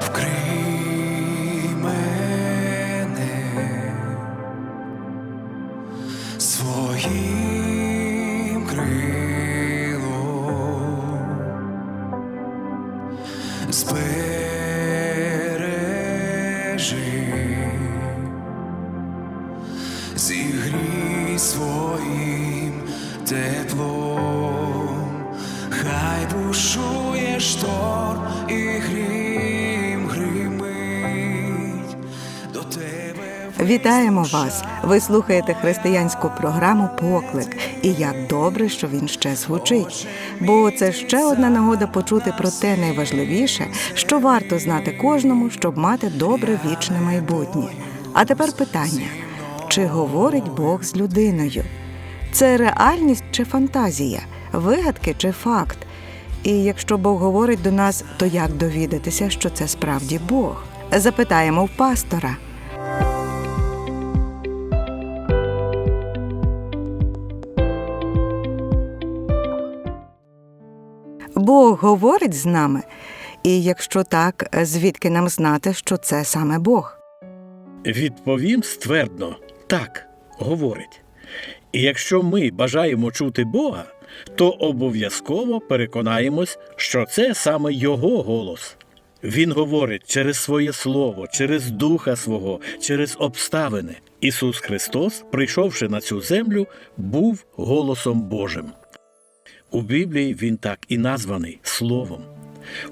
вкрий мене своїм крилом, збережи, зігрій своїм теплом, хай бушує шторм і грім Вітаємо вас! Ви слухаєте християнську програму Поклик. І як добре, що він ще звучить. Бо це ще одна нагода почути про те найважливіше, що варто знати кожному, щоб мати добре вічне майбутнє. А тепер питання: чи говорить Бог з людиною? Це реальність чи фантазія, вигадки чи факт? І якщо Бог говорить до нас, то як довідатися, що це справді Бог? Запитаємо в пастора. Бог говорить з нами. І якщо так, звідки нам знати, що це саме Бог? Відповім ствердно так, говорить. І якщо ми бажаємо чути Бога, то обов'язково переконаємось, що це саме Його голос. Він говорить через своє слово, через духа свого, через обставини. Ісус Христос, прийшовши на цю землю, був голосом Божим. У Біблії він так і названий Словом.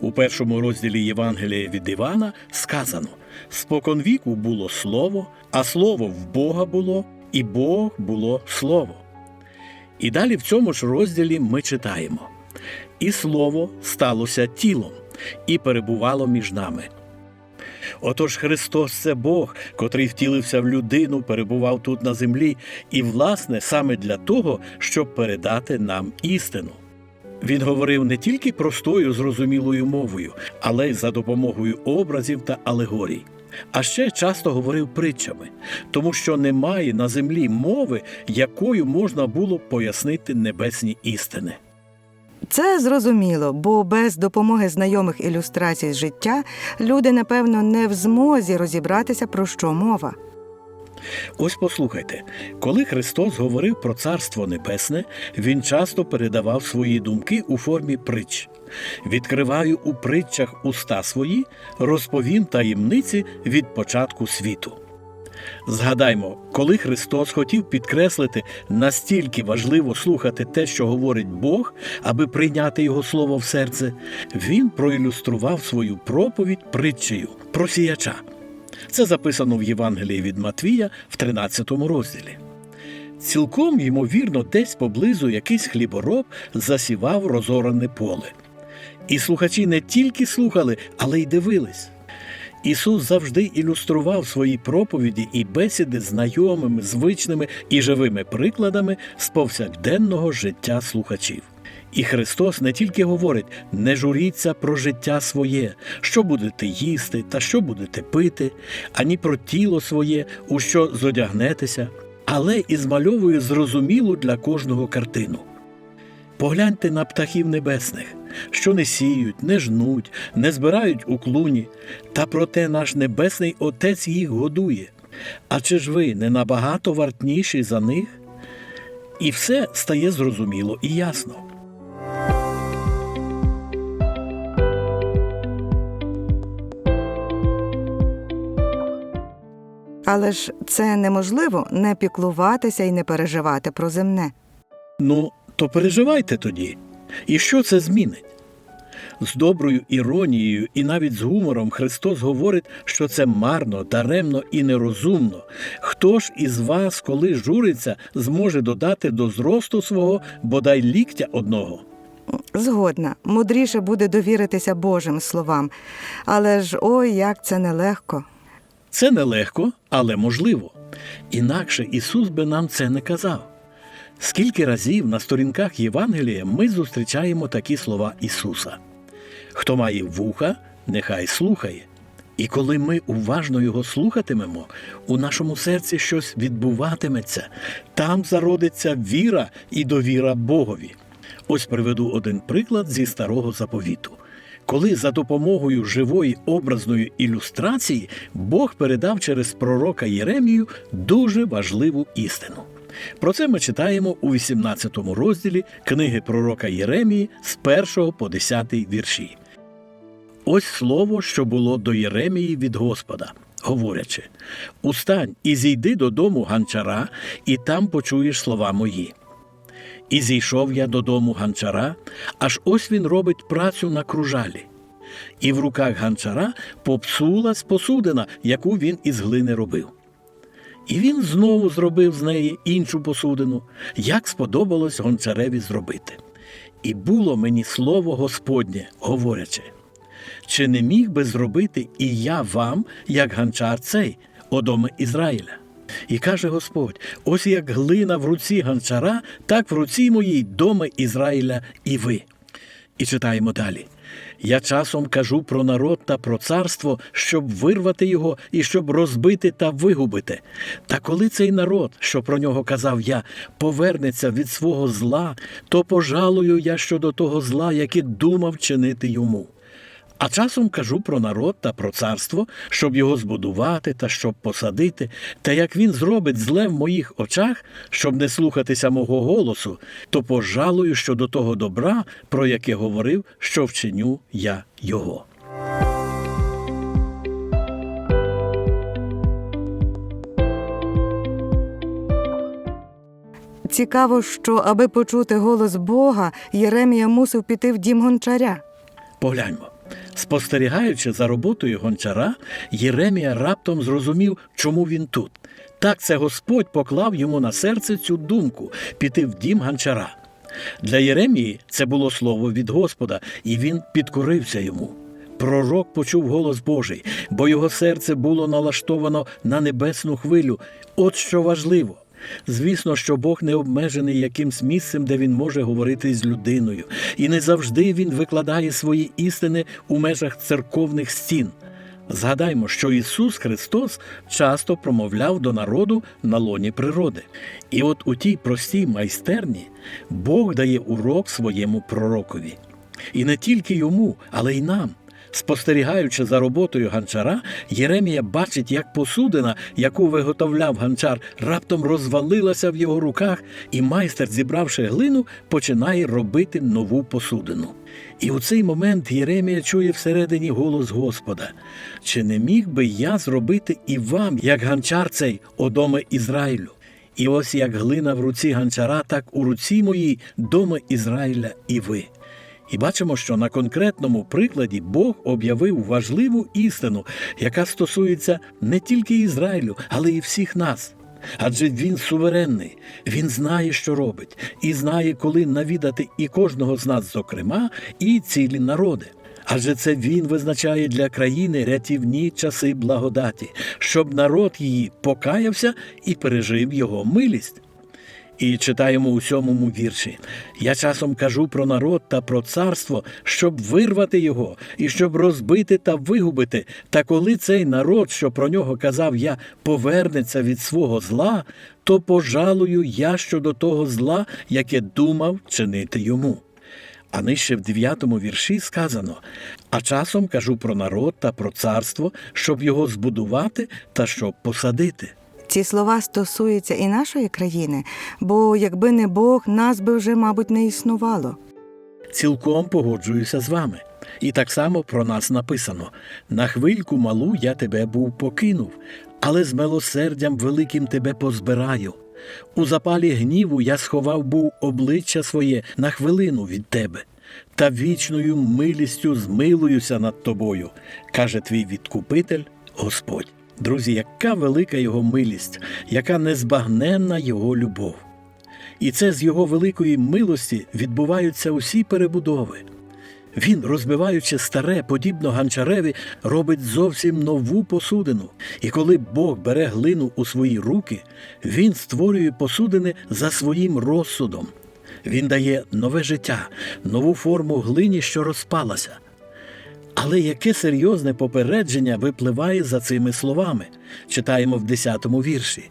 У першому розділі Євангелія від Івана сказано: споконвіку було слово, а слово в Бога було, і Бог було слово. І далі в цьому ж розділі ми читаємо: І слово сталося тілом і перебувало між нами. Отож Христос це Бог, котрий втілився в людину, перебував тут на землі, і, власне, саме для того, щоб передати нам істину. Він говорив не тільки простою зрозумілою мовою, але й за допомогою образів та алегорій. А ще часто говорив притчами, тому що немає на землі мови, якою можна було пояснити небесні істини. Це зрозуміло, бо без допомоги знайомих ілюстрацій з життя люди, напевно, не в змозі розібратися, про що мова. Ось послухайте, коли Христос говорив про Царство Небесне, він часто передавав свої думки у формі притч. Відкриваю у притчах уста свої, розповім таємниці від початку світу. Згадаймо, коли Христос хотів підкреслити, настільки важливо слухати те, що говорить Бог, аби прийняти Його слово в серце, Він проілюстрував свою проповідь притчею про сіяча. Це записано в Євангелії від Матвія в 13 розділі. Цілком ймовірно, десь поблизу якийсь хлібороб засівав розоране поле. І слухачі не тільки слухали, але й дивились. Ісус завжди ілюстрував свої проповіді і бесіди знайомими, звичними і живими прикладами з повсякденного життя слухачів. І Христос не тільки говорить, не журіться про життя своє, що будете їсти та що будете пити, ані про тіло своє, у що зодягнетеся, але і змальовує зрозумілу для кожного картину. Погляньте на птахів небесних, що не сіють, не жнуть, не збирають у клуні, та проте наш небесний Отець їх годує. А чи ж ви не набагато вартніші за них? І все стає зрозуміло і ясно. Але ж це неможливо не піклуватися і не переживати про земне. Ну, то переживайте тоді. І що це змінить? З доброю іронією і навіть з гумором Христос говорить, що це марно, даремно і нерозумно. Хто ж із вас, коли журиться, зможе додати до зросту свого бодай ліктя одного? Згодна, мудріше буде довіритися Божим словам. Але ж ой, як це нелегко. Це нелегко, але можливо. Інакше Ісус би нам це не казав. Скільки разів на сторінках Євангелія ми зустрічаємо такі слова Ісуса: Хто має вуха, нехай слухає. І коли ми уважно його слухатимемо, у нашому серці щось відбуватиметься, там зародиться віра і довіра Богові. Ось приведу один приклад зі старого заповіту. коли за допомогою живої образної ілюстрації Бог передав через пророка Єремію дуже важливу істину. Про це ми читаємо у 18 розділі книги пророка Єремії з 1 по 10 вірші. Ось слово, що було до Єремії від Господа, говорячи: Устань і зійди додому ганчара, і там почуєш слова мої. І зійшов я додому ганчара, аж ось він робить працю на кружалі. І в руках ганчара попсулась посудина, яку він із глини робив. І він знову зробив з неї іншу посудину, як сподобалось гончареві зробити. І було мені слово Господнє, говорячи: чи не міг би зробити і я вам, як ганчар цей, одоми Ізраїля? І каже Господь: ось як глина в руці ганчара, так в руці моїй доми Ізраїля і ви. І читаємо далі. Я часом кажу про народ та про царство, щоб вирвати його і щоб розбити та вигубити. Та коли цей народ, що про нього казав я, повернеться від свого зла, то пожалую я щодо того зла, яке думав чинити йому. А часом кажу про народ та про царство, щоб його збудувати та щоб посадити, та як він зробить зле в моїх очах, щоб не слухатися мого голосу, то пожалую щодо того добра, про яке говорив, що вчиню я його. Цікаво, що аби почути голос Бога, Єремія мусив піти в дім гончаря. Погляньмо. Спостерігаючи за роботою гончара, Єремія раптом зрозумів, чому він тут. Так це Господь поклав йому на серце цю думку піти в дім гончара. Для Єремії це було слово від Господа, і він підкорився йому. Пророк почув голос Божий, бо його серце було налаштовано на небесну хвилю. От що важливо. Звісно, що Бог не обмежений якимсь місцем, де він може говорити з людиною, і не завжди він викладає свої істини у межах церковних стін. Згадаймо, що Ісус Христос часто промовляв до народу на лоні природи. І от у тій простій майстерні Бог дає урок своєму пророкові. І не тільки йому, але й нам. Спостерігаючи за роботою ганчара, Єремія бачить, як посудина, яку виготовляв ганчар, раптом розвалилася в його руках, і майстер, зібравши глину, починає робити нову посудину. І у цей момент Єремія чує всередині голос Господа: чи не міг би я зробити і вам, як ганчар цей, одоме Ізраїлю? І ось як глина в руці ганчара, так у руці моїй доми Ізраїля і ви. І бачимо, що на конкретному прикладі Бог об'явив важливу істину, яка стосується не тільки Ізраїлю, але й всіх нас. Адже він суверенний, він знає, що робить, і знає, коли навідати і кожного з нас, зокрема, і цілі народи. Адже це він визначає для країни рятівні часи благодаті, щоб народ її покаявся і пережив його милість. І читаємо у сьомому вірші. Я часом кажу про народ та про царство, щоб вирвати його і щоб розбити та вигубити. Та коли цей народ, що про нього казав я, повернеться від свого зла, то пожалую я щодо того зла, яке думав чинити йому. А нижче в дев'ятому вірші сказано: а часом кажу про народ та про царство, щоб його збудувати та щоб посадити. Ці слова стосуються і нашої країни, бо якби не Бог, нас би вже, мабуть, не існувало. Цілком погоджуюся з вами. І так само про нас написано: на хвильку малу я тебе був покинув, але з милосердям великим тебе позбираю. У запалі гніву я сховав був обличчя своє на хвилину від тебе, та вічною милістю змилуюся над тобою, каже твій відкупитель Господь. Друзі, яка велика його милість, яка незбагненна його любов. І це з його великої милості відбуваються усі перебудови. Він, розбиваючи старе, подібно ганчареві, робить зовсім нову посудину. І коли Бог бере глину у свої руки, він створює посудини за своїм розсудом. Він дає нове життя, нову форму глині, що розпалася. Але яке серйозне попередження випливає за цими словами, читаємо в 10-му вірші.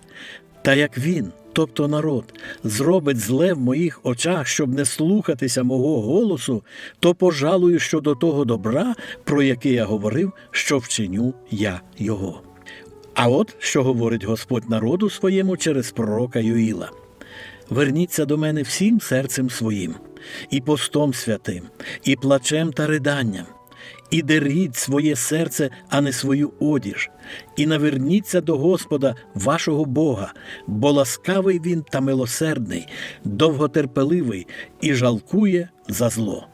Та як він, тобто народ, зробить зле в моїх очах, щоб не слухатися мого голосу, то пожалую щодо того добра, про яке я говорив, що вчиню я його. А от що говорить Господь народу своєму через пророка Юїла. Верніться до мене всім серцем своїм, і постом святим, і плачем та риданням, і деріть своє серце, а не свою одіж, і наверніться до Господа вашого Бога, бо ласкавий він та милосердний, довготерпеливий і жалкує за зло.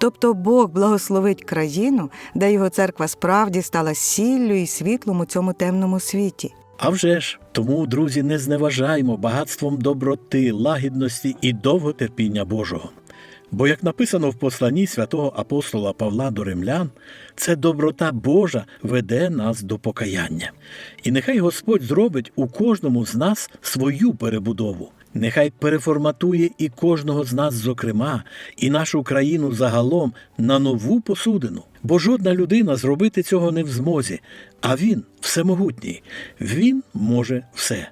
Тобто Бог благословить країну, де його церква справді стала сіллю і світлом у цьому темному світі. А вже ж, тому, друзі, не зневажаємо багатством доброти, лагідності і довготерпіння Божого. Бо, як написано в посланні святого апостола Павла до римлян, це доброта Божа веде нас до покаяння. І нехай Господь зробить у кожному з нас свою перебудову. Нехай переформатує і кожного з нас, зокрема, і нашу країну загалом на нову посудину. Бо жодна людина зробити цього не в змозі, а він всемогутній. Він може все.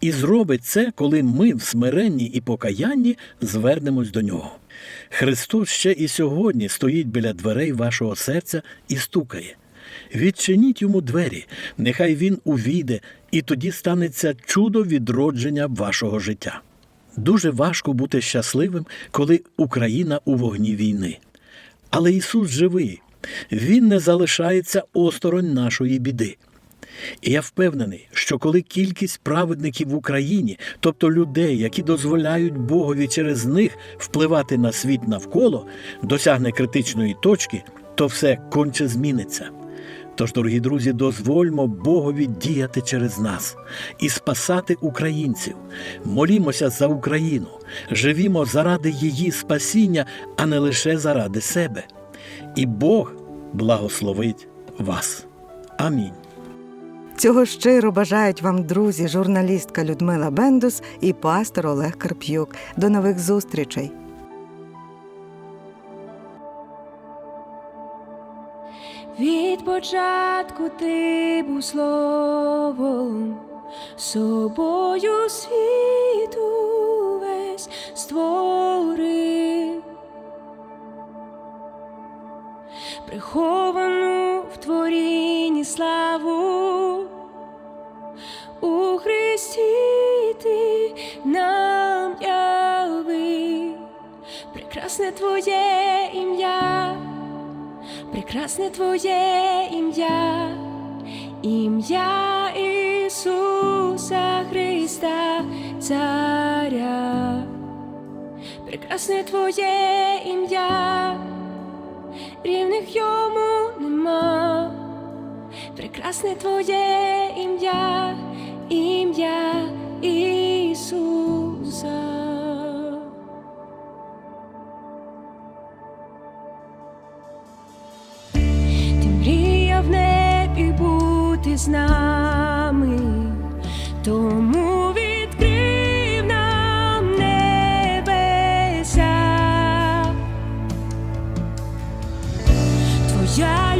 І зробить це, коли ми в смиренні і покаянні звернемось до нього. Христос ще і сьогодні стоїть біля дверей вашого серця і стукає. Відчиніть йому двері, нехай він увійде, і тоді станеться чудо відродження вашого життя. Дуже важко бути щасливим, коли Україна у вогні війни. Але Ісус живий, Він не залишається осторонь нашої біди. І я впевнений, що коли кількість праведників в Україні, тобто людей, які дозволяють Богові через них впливати на світ навколо, досягне критичної точки, то все конче зміниться. Тож, дорогі друзі, дозвольмо Богові діяти через нас і спасати українців. Молімося за Україну, живімо заради її спасіння, а не лише заради себе. І Бог благословить вас. Амінь. Цього щиро бажають вам друзі, журналістка Людмила Бендус і пастор Олег Карп'юк. До нових зустрічей. Початку ти був словом, собою світу весь створив, приховану в творінні славу, у Христі ти нам явив, прекрасне твоє прекрасне Твоє ім'я, ім'я Ісуса Христа, Царя, прекрасне Твоє ім'я, рівних йому нема, прекрасне Твоє ім'я, ім'я Ісуса. Yeah.